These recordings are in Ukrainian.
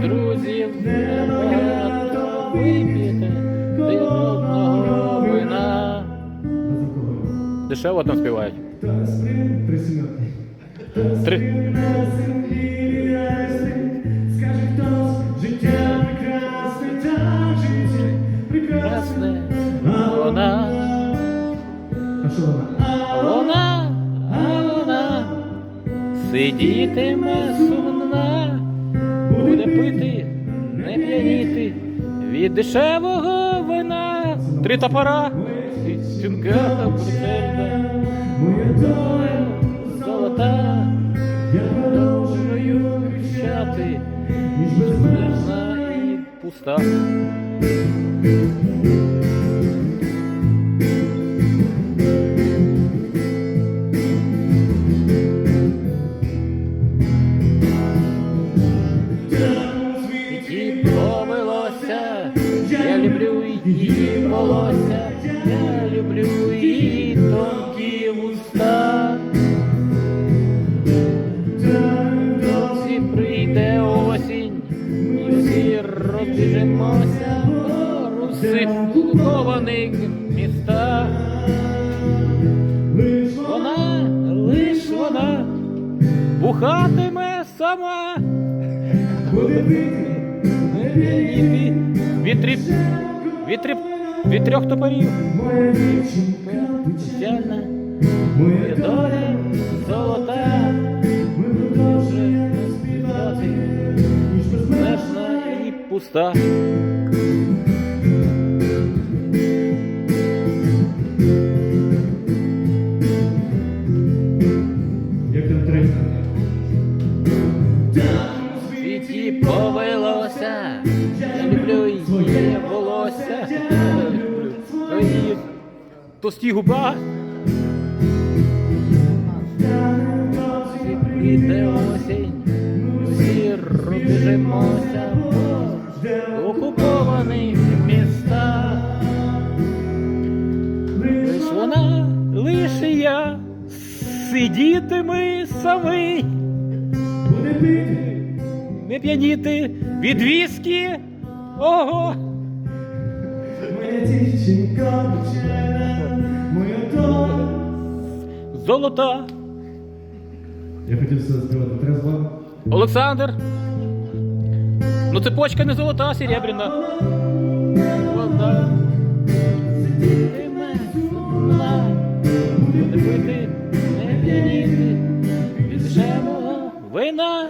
друзів небагато вип'єте дивного вина. Дешево там співають. Три сімерки. Три. Скаже хтось, життя прекрасне, так життя прекрасне. Красне вона, А що вона? вона, а вона сидітиме сумна, Дешевого вина. Три топора, і сюнка брусельна, Моя доля золота, я продовжую кричати, ніж безмежна. і пуста. І її волосся, я люблю її тонкі вуста. Досі прийде осінь, і всі розбіжемося по русифікованих містах. Лиш Вона, лиш вона, бухатиме сама. буде від тріп, від трьох топорів. Моя дівчинка Печальна, моя доля, золота, ми продовжуємо співати, ніж безмежна. і пуста. Як там? В світі повелося, я люблю її тості губа. Прийде осінь, всі розбіжемося по окупованих містах. Лиш вона, лише я, самий, Буде пити, не п'яніти від віскі. Ого! Моя дівчинка печальна, моя доля. Золота. Я хотів все співати трезво. Олександр. Ну цепочка не золота, а серебряна. Вода. Буде пити, не п'яніти від вина.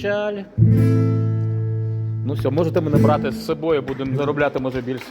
Печаль. Ну все, можете мене брати з собою, будемо заробляти може більше.